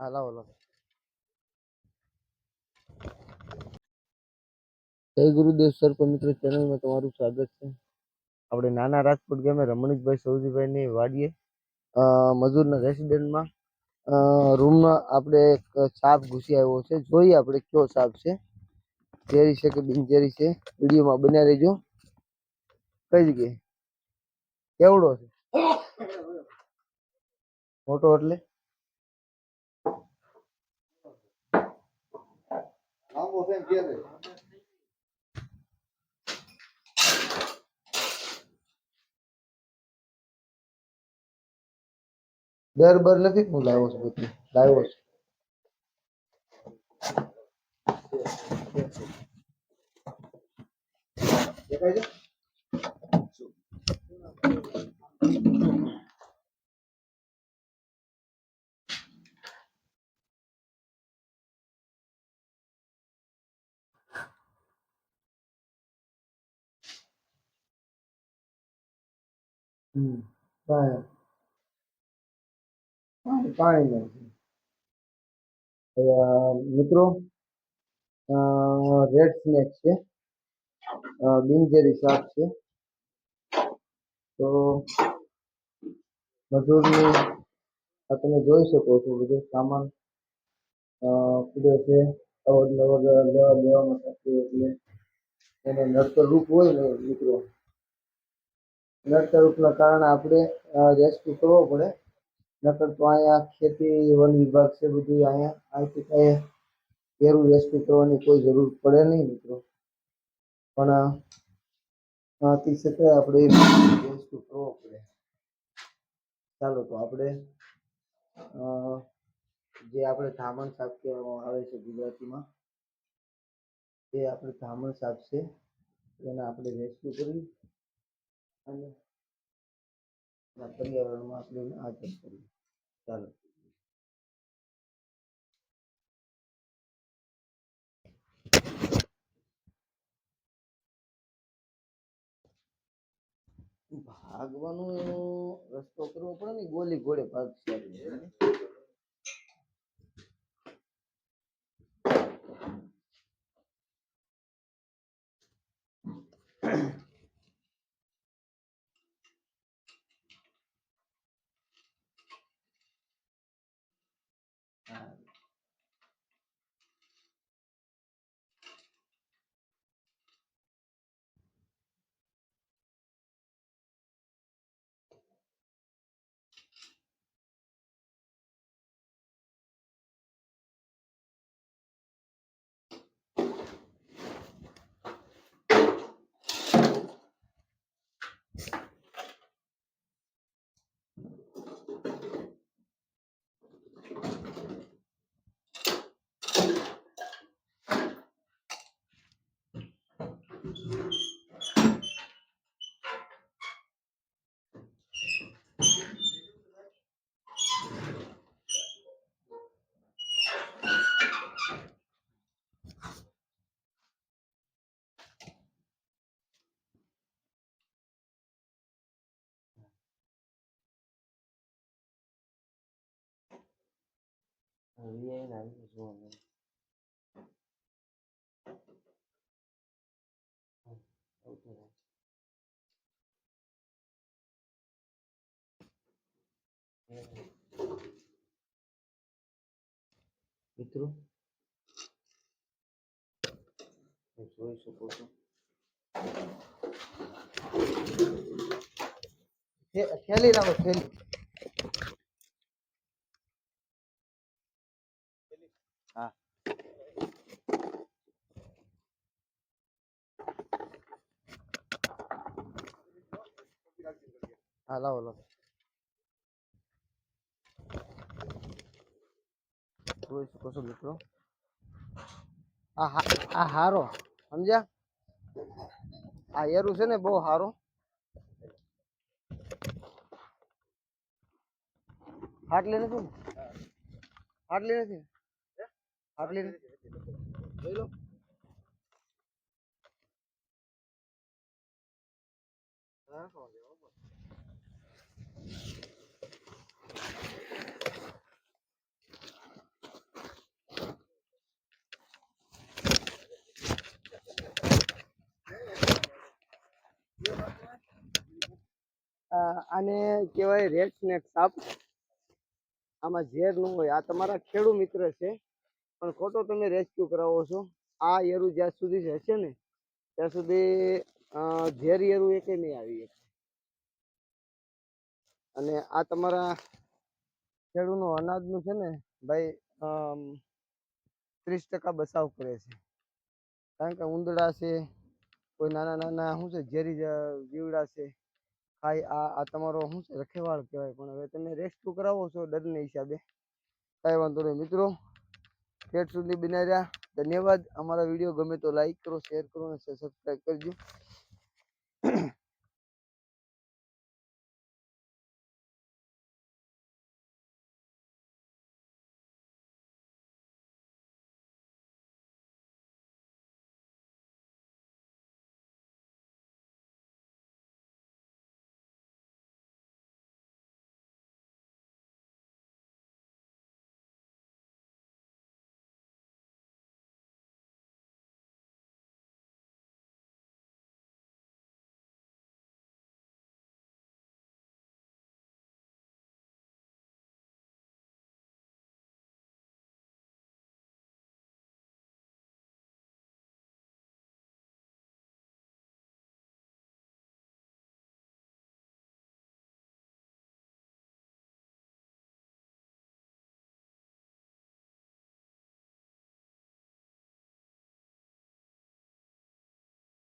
હા લાવો લાવો. જય ગુરુદેવ સર મિત્રો ચેનલમાં તમારું સ્વાગત છે. આપણે નાના રાજપૂત ગામે રમણીકભાઈ સૌજીભાઈની વાડીએ અ, મજૂરના રેસિડેન્ટમાં. રૂમમાં આપણે એક સાપ ઘૂસી આવ્યો છે. જોઈએ આપણે કયો સાપ છે. ઝેરી છે કે બિનઝેરી છે? વિડીયોમાં બન્યા રહેજો. કઈ જગ્યાએ? કેવડો છે? મોટો એટલે? લાંબો છે ને ઘેરે? દર બર નથી હું લાવ્યો છું બધું લાવ્યો છું દેખાય છે હમ પાણી પાણી આ મિત્રો રેડ સ્નેક છે બિનજેરી શાક છે. તો મજૂરની આ તમે જોઈ શકો છો બધો સામાન. અ, છે. અવર નવર લેવા દેવામાં થતું એટલે એને નડતર રૂપ હોય ને મિત્રો. નડતર રૂપના કારણે આપણે રેસ્ક્યુ કરવો પડે. નકર તો અહીંયા ખેતી, વન વિભાગ છે બધું અહીંયા અહીંથી કાંઈ ઘેરું રેસ્ક્યુ કરવાની કોઈ જરૂર પડે નહીં મિત્રો. પણ આથી છતાં આપણે રેસ્ક્યુ કરવો પડે. ચાલો તો આપણે જે આપણે ધામણ સાપ કહેવામાં આવે છે ગુજરાતીમાં, એ આપણે ધામણ સાપ છે. એને આપણે રેસ્ક્યુ કરી. અને પર્યાવરણમાં આપણે હાજર કરીએ. ચાલો. ભાગવાનો રસ્તો કરવો પડે ને? ગોલી ઘોડે ભાગશે. હવે એને આવી જોવાનું. આવતું મિત્રો તમે જોઈ શકો છો થે- થેલી રાખો થેલી હા હા લાવો લાવો જોઈ શકો છો મિત્રો આ આ હારો, સમજ્યા? આ એરું છે ને, બહુ હારો. હાટલી નથી હાટલી નથી? હાટલી જોઈ લો કહેવાય રેડ સ્નેક સાપ. આમાં ઝેર ન હોય. આ તમારા ખેડૂ મિત્ર છે. પણ ખોટો તમે રેસ્ક્યુ કરાવો છો. આ એરું જ્યાં સુધી હશે ને, ત્યાં સુધી ઝેર એરું એકે નહીં આવી અને આ તમારા ખેડૂનો અનાજનું છે ને, ભાઈ ત્રીસ ટકા બચાવ કરે છે. કારણ કે ઉંદડા છે, કોઈ નાના નાના શું છે, ઝેરી જીવડા છે. ખાઈ આ આ તમારો શું છે, રખેવાળ કહેવાય. પણ હવે તમે રેસ્ક્યુ કરાવો છો ડરના હિસાબે. કાંઈ વાંધો નહીં મિત્રો. ઠેઠ સુધી બિના રહ્યા. ધન્યવાદ. અમારા વીડિયો ગમે તો લાઈક કરો શેર કરો અને સબસ્ક્રાઈબ કરજો.